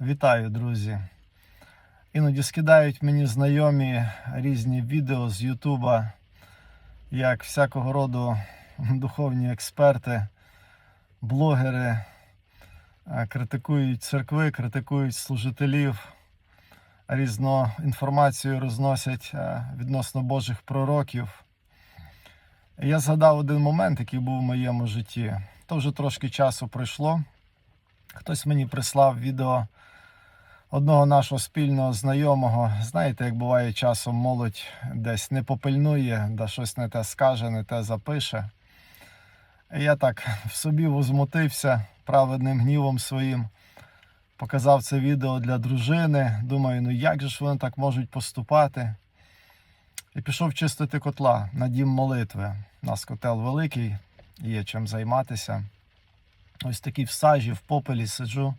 Вітаю, друзі. Іноді скидають мені знайомі різні відео з Ютуба, як всякого роду духовні експерти, блогери е, критикують церкви, критикують служителів, різну інформацію розносять е, відносно Божих пророків. Я згадав один момент, який був в моєму житті. То вже трошки часу пройшло. Хтось мені прислав відео одного нашого спільного знайомого. Знаєте, як буває часом молодь десь не попильнує, да щось не те скаже, не те запише. Я так в собі возмутився праведним гнівом своїм. Показав це відео для дружини. Думаю, ну як же ж вони так можуть поступати? І пішов чистити котла на дім молитви. У нас котел великий, є чим займатися. Ось такий в сажі, в попелі сиджу.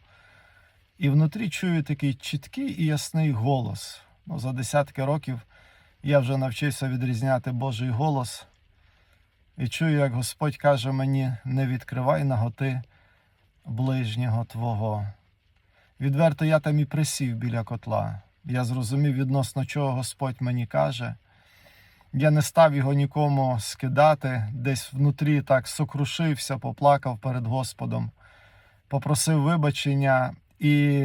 І внутрі чую такий чіткий і ясний голос. Ну, за десятки років я вже навчився відрізняти Божий голос. І чую, як Господь каже мені: не відкривай наготи ближнього Твого. Відверто я там і присів біля котла. Я зрозумів, відносно чого Господь мені каже. Я не став його нікому скидати, десь внутрі так сокрушився, поплакав перед Господом, попросив вибачення і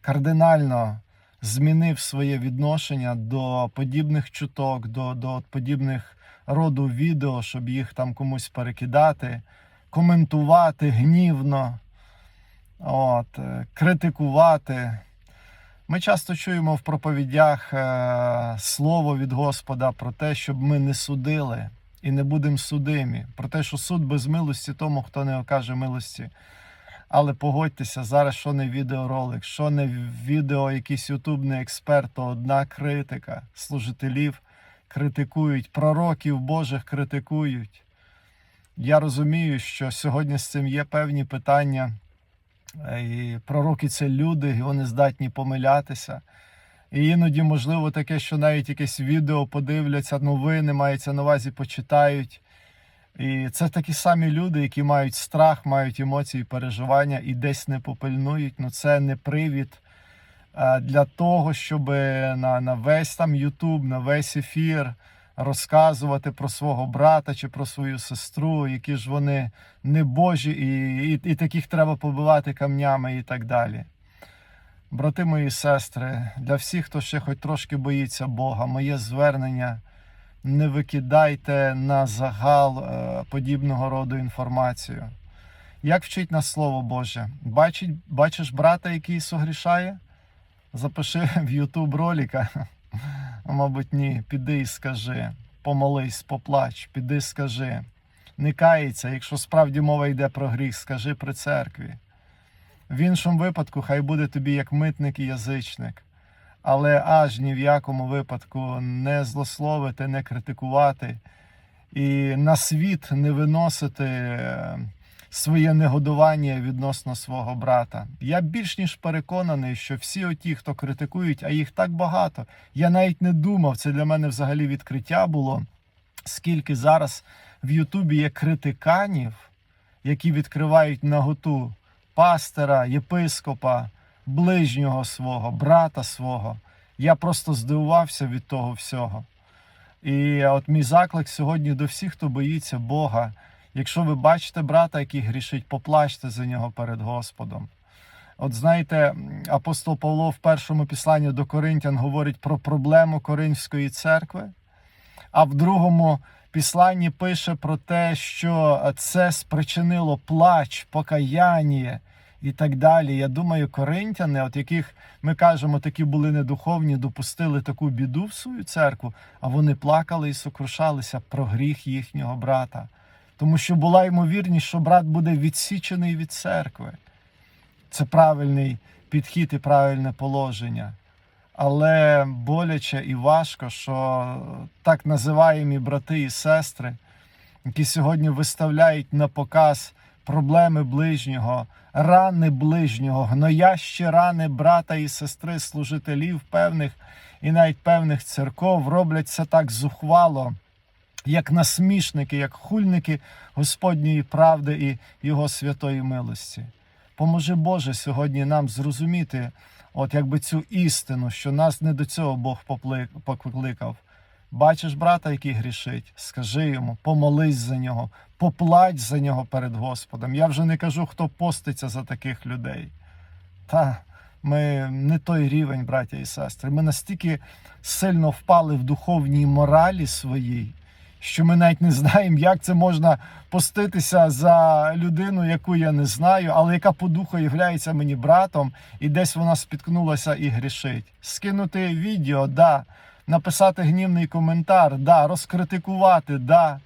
кардинально змінив своє відношення до подібних чуток, до, до подібних роду відео, щоб їх там комусь перекидати, коментувати гнівно, от, е, критикувати. Ми часто чуємо в проповідях е, слово від Господа про те, щоб ми не судили і не будемо судимі, про те, що суд без милості тому, хто не окаже милості. Але погодьтеся, зараз що не відеоролик, що не відео, якийсь ютубний експерт, то одна критика. Служителів критикують, пророків Божих критикують. Я розумію, що сьогодні з цим є певні питання. Е, І пророки це люди, і вони здатні помилятися. І іноді, можливо, таке, що навіть якесь відео подивляться, новини мається на увазі, почитають. І це такі самі люди, які мають страх, мають емоції, переживання і десь не попильнують. Ну це не привід е, для того, щоб на, на весь там Ютуб, на весь ефір розказувати про свого брата чи про свою сестру, які ж вони не божі, і, і, і таких треба побивати камнями і так далі. Брати мої сестри, для всіх, хто ще хоч трошки боїться Бога, моє звернення не викидайте на загал е, подібного роду інформацію. Як вчить нас Слово Боже? Бачить, бачиш брата, який согрішає? Запиши в YouTube ролика. Мабуть, ні, піди і скажи, помолись, поплач, піди скажи. Не кається, якщо справді мова йде про гріх, скажи при церкві. В іншому випадку, хай буде тобі як митник і язичник але аж ні в якому випадку не злословити, не критикувати і на світ не виносити е, своє негодування відносно свого брата. Я більш ніж переконаний, що всі оті, хто критикують, а їх так багато. Я навіть не думав, це для мене взагалі відкриття було. Скільки зараз в Ютубі є критиканів, які відкривають наготу пастора, єпископа, ближнього свого, брата свого. Я просто здивувався від того всього. І от мій заклик сьогодні до всіх, хто боїться Бога. Якщо ви бачите брата, який грішить, поплачте за нього перед Господом. От знаєте, апостол Павло в першому післанні до Коринтян говорить про проблему Коринської церкви, а в другому післанні пише про те, що це спричинило плач, покаяння і так далі. Я думаю, коринтяни, от яких ми кажемо, такі були недуховні, допустили таку біду в свою церкву, а вони плакали і сокрушалися про гріх їхнього брата. Тому що була ймовірність, що брат буде відсічений від церкви. Це правильний підхід і правильне положення. Але боляче і важко, що так називаємі брати і сестри, які сьогодні виставляють на показ проблеми ближнього, рани ближнього, гноящі рани брата і сестри, служителів певних і навіть певних церков роблять це так зухвало, як насмішники, як хульники Господньої правди і Його святої милості. Поможи Боже сьогодні нам зрозуміти, от якби цю істину, що нас не до цього Бог покликав. Бачиш брата, який грішить, скажи йому, помолись за нього, поплач за нього перед Господом. Я вже не кажу, хто поститься за таких людей. Та ми не той рівень, браття і сестри. Ми настільки сильно впали в духовній моралі своїй, що ми навіть не знаємо, як це можна поститися за людину, яку я не знаю, але яка по духу є мені братом, і десь вона спіткнулася і грішить. Скинути відео, да. Написати гнівний коментар, да, розкритикувати, да.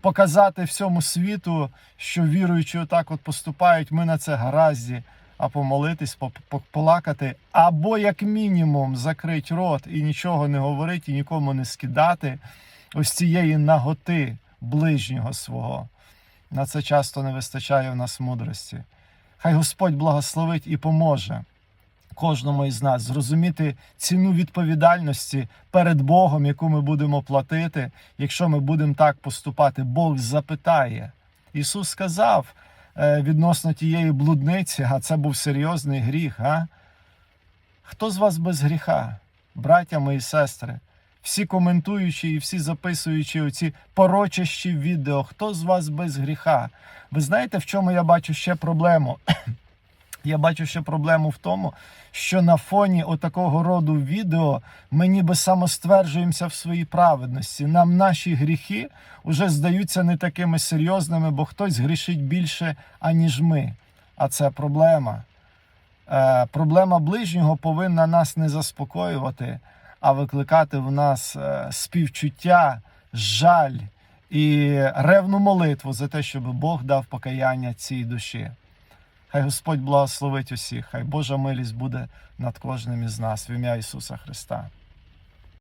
Показати всьому світу, що віруючі отак от поступають, ми на це гаразді, а помолитись, поп- поп- поплакати, або як мінімум закрить рот і нічого не говорити, і нікому не скидати ось цієї наготи ближнього свого. На це часто не вистачає в нас мудрості. Хай Господь благословить і поможе кожному із нас зрозуміти ціну відповідальності перед Богом, яку ми будемо платити, якщо ми будемо так поступати. Бог запитає. Ісус сказав е, відносно тієї блудниці, а це був серйозний гріх. А? Хто з вас без гріха, браття мої сестри? Всі коментуючі і всі записуючи оці порочащі відео, хто з вас без гріха? Ви знаєте, в чому я бачу ще проблему? Я бачу ще проблему в тому, що на фоні отакого роду відео ми ніби самостверджуємося в своїй праведності. Нам наші гріхи вже здаються не такими серйозними, бо хтось грішить більше, аніж ми. А це проблема. Е, проблема ближнього повинна нас не заспокоювати, а викликати в нас е, співчуття, жаль і ревну молитву за те, щоб Бог дав покаяння цій душі. Хай Господь благословить усіх, хай Божа милість буде над кожним із нас в ім'я Ісуса Христа.